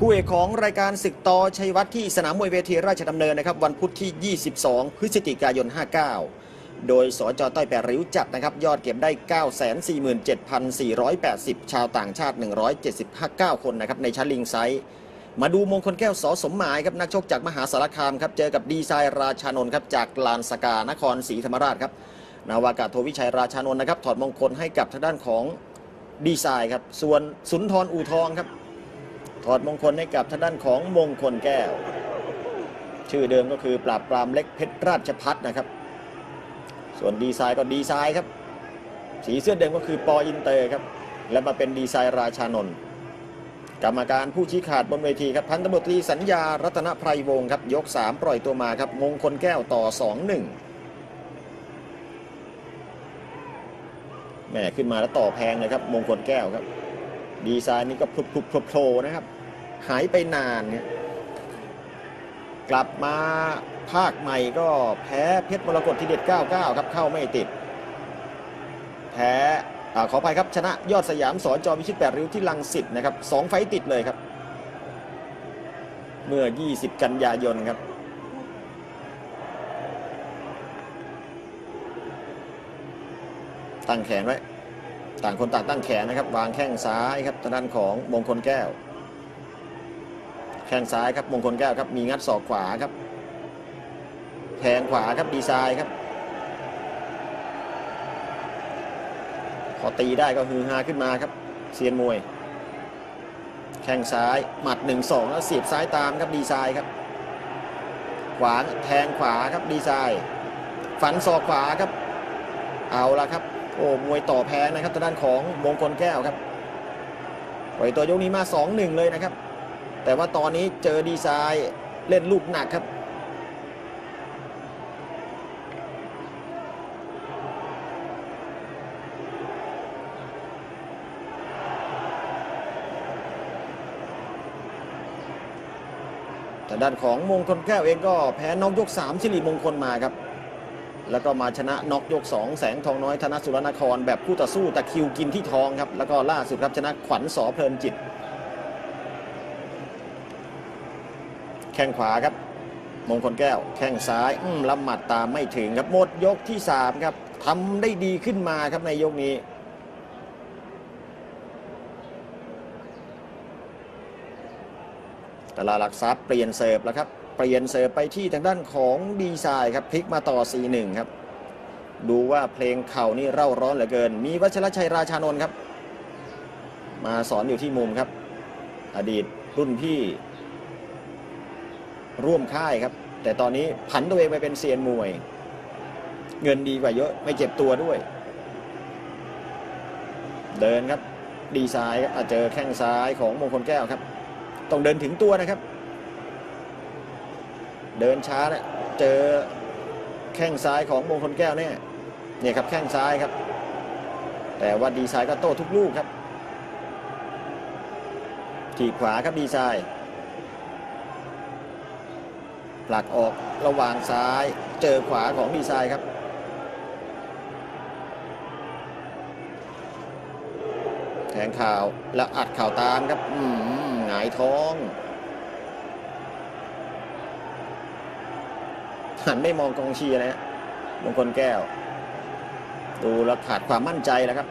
คู่เอกของรายการศึกต่อชัยวัฒน์ที่สนามมวยเวทีราชดำเนินนะครับวันพุธที่ 22 พฤศจิกายน 59 โดยสจต้อยแปดริ้วจัดนะครับยอดเก็บได้ 947,480 ชาวต่างชาติ 179คนนะครับในชั้นลิงไซส์มาดูมงคลแก้วสอสมหมายครับนักชกจากมหาสารคามครับเจอกับดีไซน์ราชานนท์ครับจากลานสกานครศรีธรรมราชครับนาวากาศโทวิชัยราชานนท์นะครับถอดมงคลให้กับทางด้านของดีไซน์ครับส่วนสุนทรอู่ทองครับ ถอดมงคลให้กับทางด้านของมงคลแก้ว ชื่อเดิมก็คือปราบปรามเล็กเพชรราชพัฒนะครับ ส่วนดีไซน์ก็ดีไซน์ครับ สีเสื้อเดิมก็คือปออินเตอร์ครับ และมาเป็นดีไซน์ราชานนท์กรรมการผู้ชี้ขาดบนเวทีครับพันตำรวจตรีสัญญารัตนไพรวงศ์ครับ ยก 3 ปล่อยตัวมาครับ มงคลแก้วต่อ 2-1แหม่ขึ้นมาแล้วต่อแพงเลยครับ มงคลแก้วครับ ดีไซน์นี่ก็พลุบพลุบโผล่นะครับ หายไปนานเนี่ยกลับมาภาคใหม่ก็แพ้เพชรมรกตที่เด็ด 99 ครับเข้าไม่ติด แพ้อขออภัยครับชนะยอดสยามสอนจอวิชิตแปดริ้วที่ลังสิตนะครับสองไฟต์ติดเลยครับ เมื่อ 20 กันยายนครับตั้งแขนไว้ ต่างคนต่างตั้งแขนนะครับ วางแข้งซ้ายครับทางด้านของมงคลแก้ว แข้งซ้ายครับมงคลแก้วครับมีงัดศอกขวาครับแทงขวาครับดีไซน์ครับพอตีได้ก็ฮือฮาขึ้นมาครับเซียนมวย แข้งซ้ายหมัด 1 2 แล้วเสียบซ้ายตามครับดีไซน์ครับ ขวาแทงขวาครับดีไซน์ฝันศอกขวาครับ เอาละครับโอ้มวยต่อแพ้นะครับทางด้านของมงคลแก้วครับปล่อยตัวยกนี้มา 2-1 เลยนะครับ แต่ว่าตอนนี้เจอดีไซน์เล่นลูกหนักครับทางด้านของมงคลแก้วเองก็แพ้น็อกยก3สิริมงคลมาครับ แล้วก็มาชนะน็อกยก 2 แสงทองน้อยธนสุรนคร แบบคู่ต่อสู้แต่คิวกินที่ทองครับ แล้วก็ล่าสุดครับชนะขวัญสอเพลินจิต แข้งขวาครับ มงคลแก้ว แข้งซ้ายอืมลำหมัดตามไม่ถึงครับหมดยกที่3ครับทำได้ดีขึ้นมาครับในยกนี้ตลาหลักทรัพย์เปลี่ยนเสิร์ฟแล้วครับ เปลี่ยนเสิร์ฟไปที่ทางด้านของดีไซน์ครับพลิกมาต่อ 4-1 ครับ ดูว่าเพลงเข่านี่เร่าร้อนเหลือเกิน มีวัชรชัยราชานนท์ครับ มาสอนอยู่ที่มุมครับ อดีตรุ่นพี่ ร่วมค่ายครับ แต่ตอนนี้ผันตัวเองไปเป็นเซียนมวย เงินดีกว่าเยอะไม่เจ็บตัวด้วย เดินครับ ดีไซน์ครับอะเจอแข้งซ้ายของมงคลแก้วครับ ต้องเดินถึงตัวนะครับ เดินช้าเนี่ยเจอแข้งซ้ายของมงคลแก้วเนี่ยเนี่ยครับแข้งซ้ายครับ แต่ว่าดีไซน์ก็โต้ทุกลูกครับถีขวาครับดีไซน์ ผลักออกระหว่างซ้ายเจอขวาของดีไซน์ครับ แทงข่าวแล้วอัดข่าวตามครับอืมหงายท้องหันไม่มองกองเชียร์นะฮะมงคลแก้ว ดูแล้วขาดความมั่นใจแล้วครับ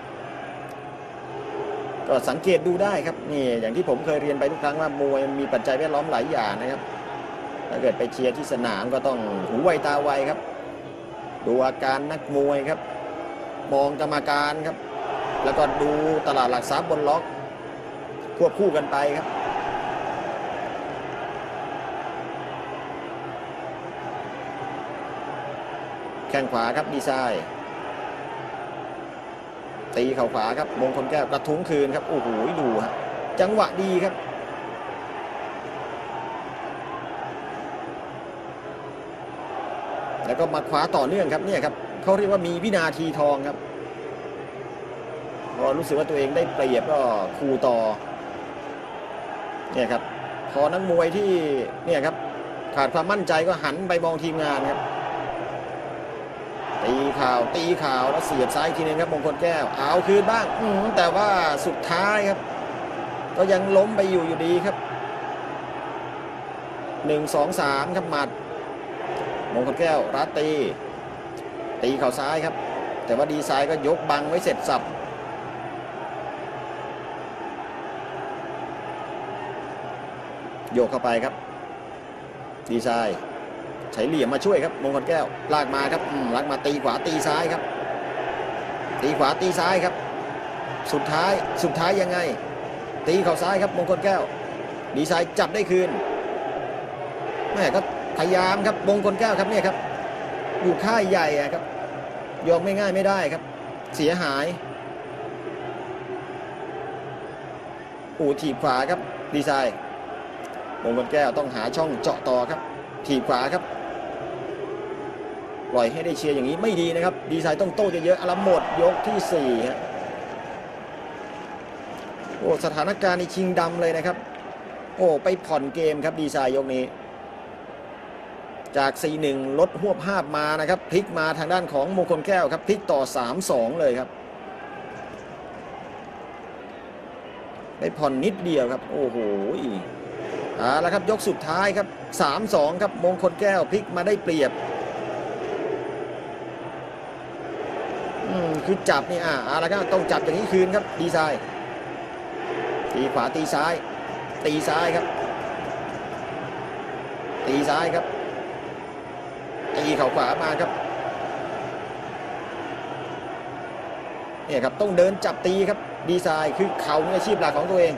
ก็สังเกตดูได้ครับนี่อย่างที่ผมเคยเรียนไปทุกครั้งว่ามวยมีปัจจัยแวดล้อมหลายอย่างนะครับ ถ้าเกิดไปเชียร์ที่สนามก็ต้องหูไวตาไวครับ ดูอาการนักมวยครับ มองกรรมการครับ แล้วก็ดูตลาดหลักทรัพย์บนล็อก ควบคู่กันไปครับแข้งขวาครับดีไซน์ตีเข่าขวาครับมงคลแก้วกระทุ้งคืนครับโอ้โหดูฮะจังหวะดีครับ แล้วก็มาขวาต่อเนื่องครับเนี่ยครับเขาเรียกว่ามีวินาทีทองครับพอรู้สึกว่าตัวเองได้เปรียบก็คูต่อเนี่ยครับพอนักมวยที่เนี่ยครับขาดความมั่นใจก็หันไปมองทีมงานครับตีข่าวตีข่าวแล้วเสียบซ้ายอีกทีนึงครับมงคลแก้วเอาคืนบ้างอืมแต่ว่าสุดท้ายครับ ก็ยังล้มไปอยู่อยู่ดีครับหนึ่งสองสามครับหมัด มงคลแก้วรัดตี ตีเข่าซ้ายครับ แต่ว่าดีไซน์ก็ยกบังไว้เสร็จสับโยกเข้าไปครับ ดีไซน์ใช้เหลี่ยมมาช่วยครับมงคลแก้วลากมาครับลากมาตีขวาตีซ้ายครับ ตีขวาตีซ้ายครับ สุดท้ายสุดท้ายยังไง ตีเข่าซ้ายครับมงคลแก้ว ดีไซน์จับได้คืนแม่ก็ พยายามครับมงคลแก้วครับเนี่ยครับอยู่ค่ายใหญ่อะครับยอมไม่ง่ายไม่ได้ครับ เสียหายอูถีบขวาครับดีไซน์มงคลแก้วต้องหาช่องเจาะต่อครับ ถีบขวาครับปล่อยให้ได้เชียร์อย่างนี้ไม่ดีนะครับ ดีไซน์ต้องโต้เยอะๆอารมหมดยกที่สี่ฮะโอ้สถานการณ์ในชิงดำเลยนะครับ โอ้ไปผ่อนเกมครับดีไซน์ยกนี้ จาก 4-1 ลดหวภาพมานะครับพลิกมาทางด้านของมงคลแก้วครับพลิกต่อ 3-2 เลยครับไปผ่อนนิดเดียวครับ โอ้โหเอาละครับยกสุดท้ายครับ 3-2 ครับมงคลแก้วพลิกมาได้เปรียบอืมคือจับนี่อ่าเอาละครับต้องจับอย่างนี้คืนครับดีไซน์ตีขวาตีซ้าย ตีซ้ายครับ ตีซ้ายครับ ตีเข่าขวามาครับเนี่ยครับต้องเดินจับตีครับดีไซน์คือเข่าเป็นอาชีพหลักของตัวเอง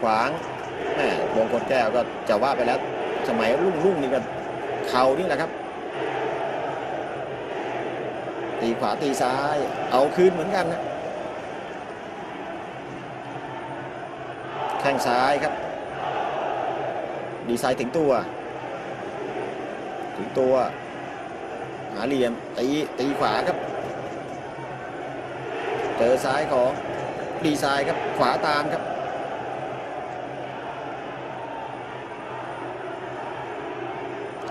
ขวางแหมมงคลแก้วก็จะว่าไปแล้ว สมัยรุ่งรุ่งนี่ก็เข่านี่แหละครับ ตีขวาตีซ้าย เอาคืนเหมือนกันนะแข้งซ้ายครับ ดีไซน์ถึงตัว ถึงตัว หาเหลี่ยมตีตีขวาครับ เจอซ้ายของดีไซน์ครับขวาตามครับ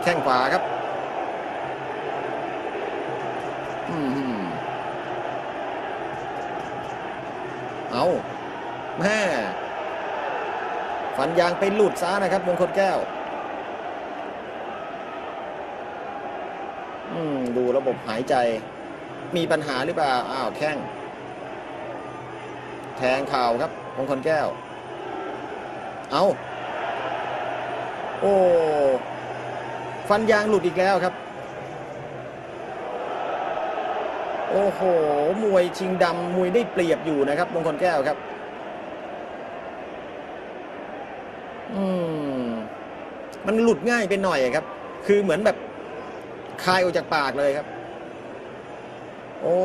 แข้งขวาครับอืมเอาแม่ ฟันยางไปหลุดซะนะครับมงคลแก้วดูระบบหายใจ มีปัญหาหรือเปล่า อ้าวแข้ง แทงเข่าครับมงคลแก้ว เอาโอ้ ฟันยางหลุดอีกแล้วครับ โอ้โห มวยชิงดำมวยได้เปรียบอยู่นะครับมงคลแก้วครับ อืมมันหลุดง่ายไปหน่อยครับ คือเหมือนแบบคายออกจากปากเลยครับ โอ้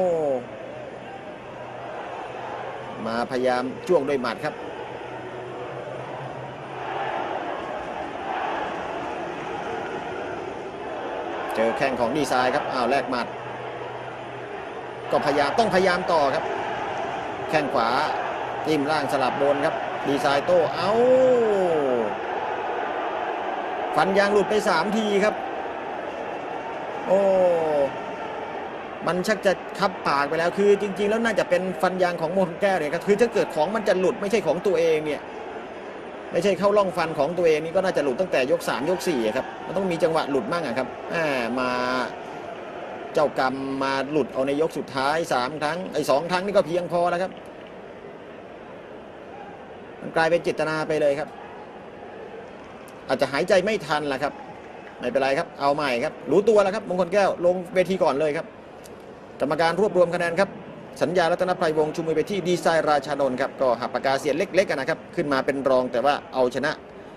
มาพยายามจ้วงด้วยหมัดครับ เจอแข้งของดีไซน์ครับอ้าวแลกหมัด ก็พยายามต้องพยายามต่อครับ แข้งขวาจิ้มล่างสลับบนครับ ดีไซน์โต้เอา้า ฟันยางหลุดไปสามทีครับ โอ้มันชักจะคับปากไปแล้วคือ จริง ๆ แล้วน่าจะเป็นฟันยางของโมนแก้วเนี่ยครับคือถ้าเกิดของมันจะหลุดไม่ใช่ของตัวเองเนี่ย ไม่ใช่เข้าร่องฟันของตัวเองนี่ก็น่าจะหลุดตั้งแต่ยกสามยกสี่ครับมันต้องมีจังหวะหลุดบ้างอะครับอ่ามาเจ้ากรรมมาหลุดเอาในยกสุดท้ายสามครั้งไอ้สองครั้งนี่ก็เพียงพอแล้วครับ มันกลายเป็นเจตนาไปเลยครับ อาจจะหายใจไม่ทันแหละครับ ไม่เป็นไรครับ เอาใหม่ครับ รู้ตัวแล้วครับมงคลแก้วลงเวทีก่อนเลยครับ กรรมการรวบรวมคะแนนครับ สัญญารัตนภัยวงชูมือไปที่ดีไซน์ราชานนท์ครับ ก็หักปากกาเสียนเล็กๆกันนะครับ ขึ้นมาเป็นรองแต่ว่าเอาชนะ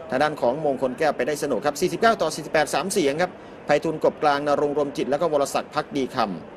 ทางด้านของมงคลแก้วไปได้สนุกครับ 49 ต่อ 48 3 เสียงครับไพฑูรย์กบกลางนรงรวมจิต แล้วก็วรศักดิ์พักดีคำ